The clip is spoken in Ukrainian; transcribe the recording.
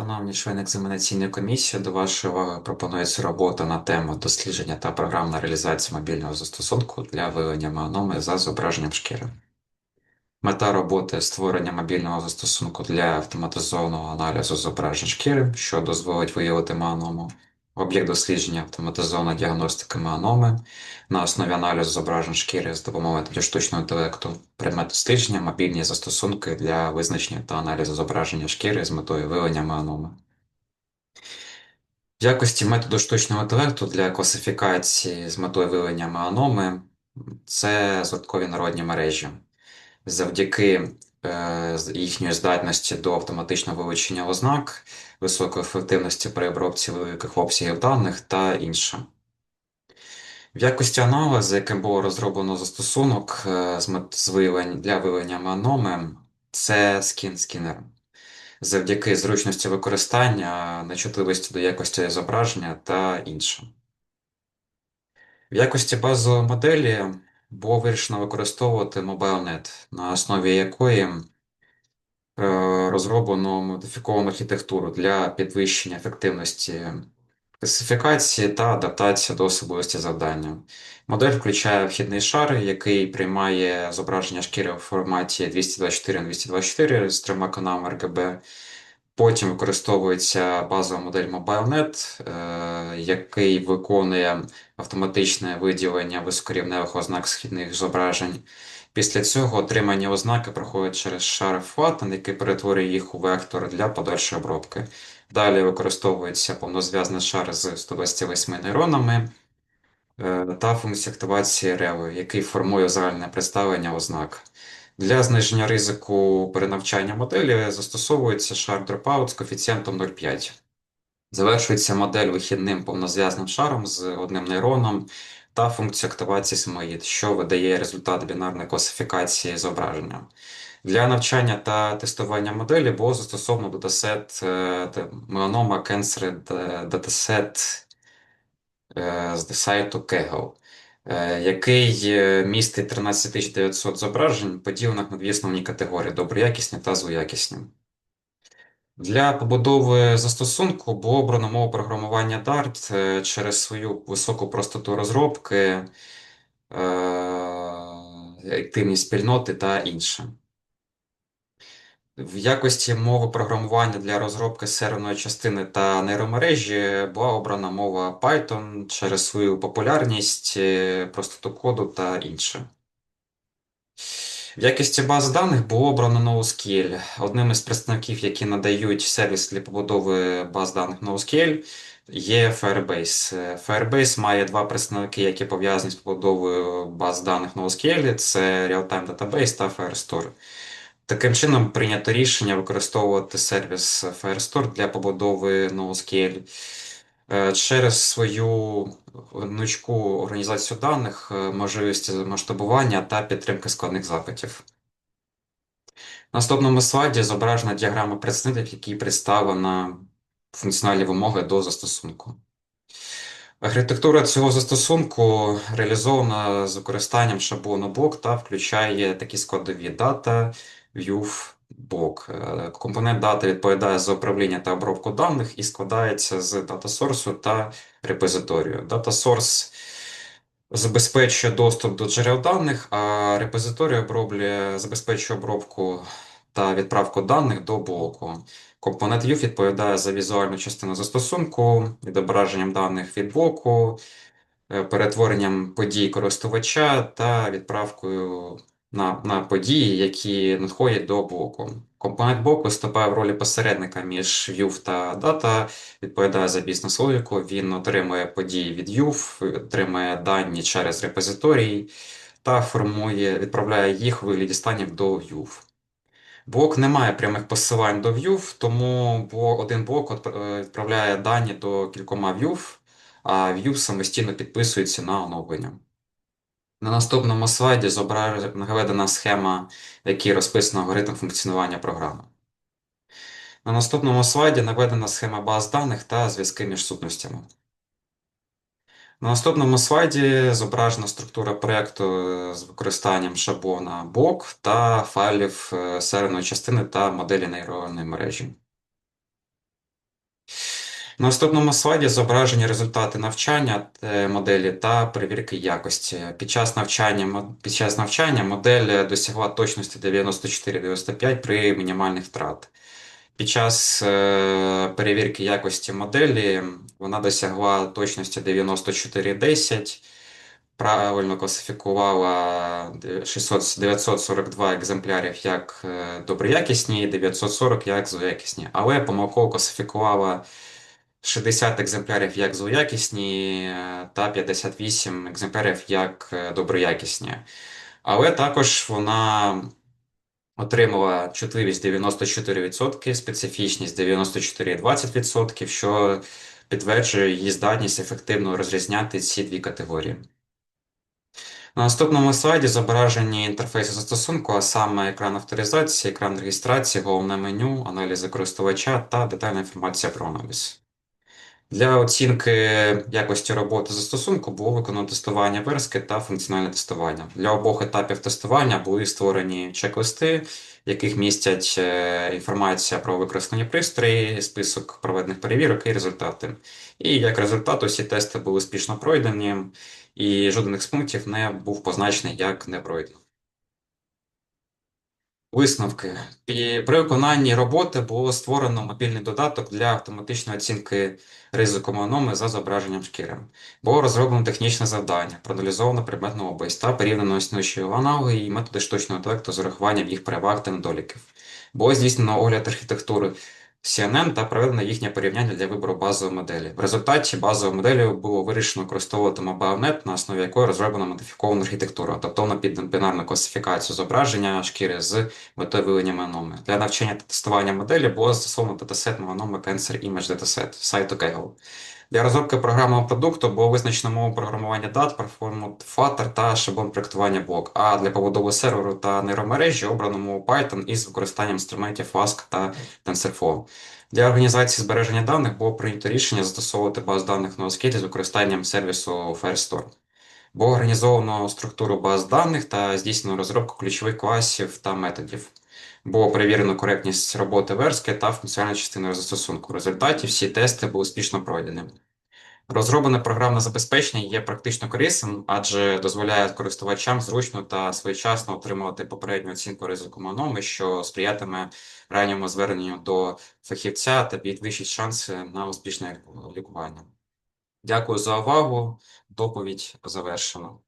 Шановні члени екзаменаційної комісії, до вашої уваги пропонується робота на тему дослідження та програмна реалізація мобільного застосунку для виявлення меаноми за зображенням шкіри. Мета роботи створення мобільного застосунку для автоматизованого аналізу зображень шкіри, що дозволить виявити меланому. Об'єкт дослідження автоматизована діагностика меланоми на основі аналізу зображень шкіри з допомогою штучного інтелекту, предмет дослідження, мобільні застосунки для визначення та аналізу зображення шкіри з метою виявлення меланоми. В якості методу штучного інтелекту для класифікації з метою виявлення меланоми це зразкові народні мережі. Завдяки їхньої здатності до автоматичного вилучення ознак, високої ефективності при обробці великих обсягів даних та інше. В якості аналізу, яким було розроблено застосунок е, з виявлення для виявлення меланоми, це скін-скінер. Завдяки зручності використання, нечутливості до якості зображення та інше. В якості базової моделі було вирішено використовувати MobileNet, на основі якої е, розроблено модифіковану архітектуру для підвищення ефективності класифікації та адаптації до особливості завдання. Модель включає вхідний шар, який приймає зображення шкіри у форматі 224 на 224 з трьома каналами RGB. Потім використовується базова модель MobileNet, е, який виконує автоматичне виділення високорівневих ознак східних зображень. Після цього отримані ознаки проходять через шар Flatten, який перетворює їх у вектор для подальшої обробки. Далі використовується повнозв'язний шар з 128 нейронами е, та функція активації реви, який формує загальне представлення ознак. Для зниження ризику перенавчання моделі застосовується шар Dropout з коефіцієнтом 0,5. Завершується модель вихідним повнозв'язним шаром з одним нейроном та функцією активації Симоїд, що видає результат бінарної класифікації зображення. Для навчання та тестування моделі було застосовано датасет Melanoma Cancer Dataset з сайту Kaggle. Е, який е, містить 13900 зображень, поділених на дві основні категорії доброякісні та злоякісні. Для побудови застосунку було обрано мову програмування Dart е, через свою високу простоту розробки, активність спільноти та інше. В якості мови програмування для розробки серверної частини та нейромережі була обрана мова Python через свою популярність, е, простоту коду та інше. В якості баз даних було обрано NoSQL. Одним із представників, які надають сервіс для побудови баз даних NoSQL, є Firebase. Firebase має два представники, які пов'язані з побудовою баз даних NoSQL. Це Real-Time Database та Firestore. Таким чином, прийнято рішення використовувати сервіс Firestore для побудови NoSQL. Е, через свою гнучку організацію даних, е, можливість масштабування та підтримки складних запитів. На наступному слайді зображена діаграма представників, які представлена функціональні вимоги до застосунку. Архітектура цього застосунку реалізована з використанням шаблону блок та включає такі складові дата, view блок. Е, компонент дати відповідає за управління та обробку даних і складається з дата сорсу та репозиторію. Дата source забезпечує доступ до джерел даних, а репозиторій оброблює, забезпечує обробку та відправку даних до блоку. Компонент View відповідає за візуальну частину застосунку, відображенням даних від блоку, е, перетворенням подій користувача та відправкою на на події, які надходять до блоку. Компонент блоку виступає в ролі посередника між View та Data, відповідає за бізнес-логіку, він отримує події від View, отримує дані через репозиторій та формує, відправляє їх у вигляді станів до View. Блок не має прямих посилань до View, тому один блок е, відправляє дані до кількома View, а View самостійно підписується на оновлення. На наступному слайді наведена схема, в якій розписано алгоритм функціонування програми. На наступному слайді наведена схема баз даних та зв'язки між сутностями. На наступному слайді зображена структура проєкту з використанням шаблона блок та файлів е, серверної частини та моделі нейронної мережі. На наступному слайді зображені результати навчання е, моделі та перевірки якості. Під час навчання, під час навчання модель досягла точності 94-95 при мінімальних втрат. Під час е, перевірки якості моделі вона досягла точності 94-10, правильно класифікувала 600, 942 екземплярів як е, доброякісні і 940 як злоякісні, але помилково класифікувала 60 екземплярів як злоякісні е, та 58 екземплярів як е, доброякісні. Але також вона отримала чутливість 94%, специфічність 94,20%, що підтверджує її здатність ефективно розрізняти ці дві категорії. На наступному слайді зображені інтерфейси застосунку, а саме екран авторизації, екран реєстрації, головне меню, аналізи користувача та детальна інформація про аналіз. Для оцінки якості роботи застосунку було виконано тестування верстки та функціональне тестування. Для обох етапів тестування були створені чек-листи, в яких містять е, інформація про використані пристрої, список проведених перевірок і результати. І як результат, усі тести були успішно пройдені, і жоден з пунктів не був позначений як не пройдено. Висновки. і При виконанні роботи було створено мобільний додаток для автоматичної оцінки ризику меланоми за зображенням шкіри. Було розроблено технічне завдання, проаналізовано предметну область та порівняно існуючі аналоги і методи штучного інтелекту з урахуванням їх переваг та недоліків. Було здійснено огляд архітектури CNN та проведено їхнє порівняння для вибору базової моделі. В результаті базовою моделлю було вирішено використовувати MobileNet, на основі якої розроблена модифікована архітектура, тобто під бінарну класифікацію зображення шкіри з метою виявлення меланоми. Для навчання та тестування моделі було застосовано датасет меланоми Cancer Image Dataset сайту Kaggle. Для розробки програмного продукту було визначено мову програмування дат, платформу Flutter та шаблон проектування блок, а для побудови серверу та нейромережі обрано мову Python із використанням інструментів Flask та TensorFlow. Для організації збереження даних було прийнято рішення застосовувати баз даних NoSQL з використанням сервісу Firestore. Було організовано структуру баз даних та здійснено розробку ключових класів та методів. Було перевірено коректність роботи верстки та функціональної частини застосунку. В результаті всі тести були успішно пройдені. Розроблене програмне забезпечення є практично корисним, адже дозволяє користувачам зручно та своєчасно отримувати попередню оцінку ризику маноми, що сприятиме ранньому зверненню до фахівця та підвищить шанси на успішне лікування. Дякую за увагу. Доповідь завершено.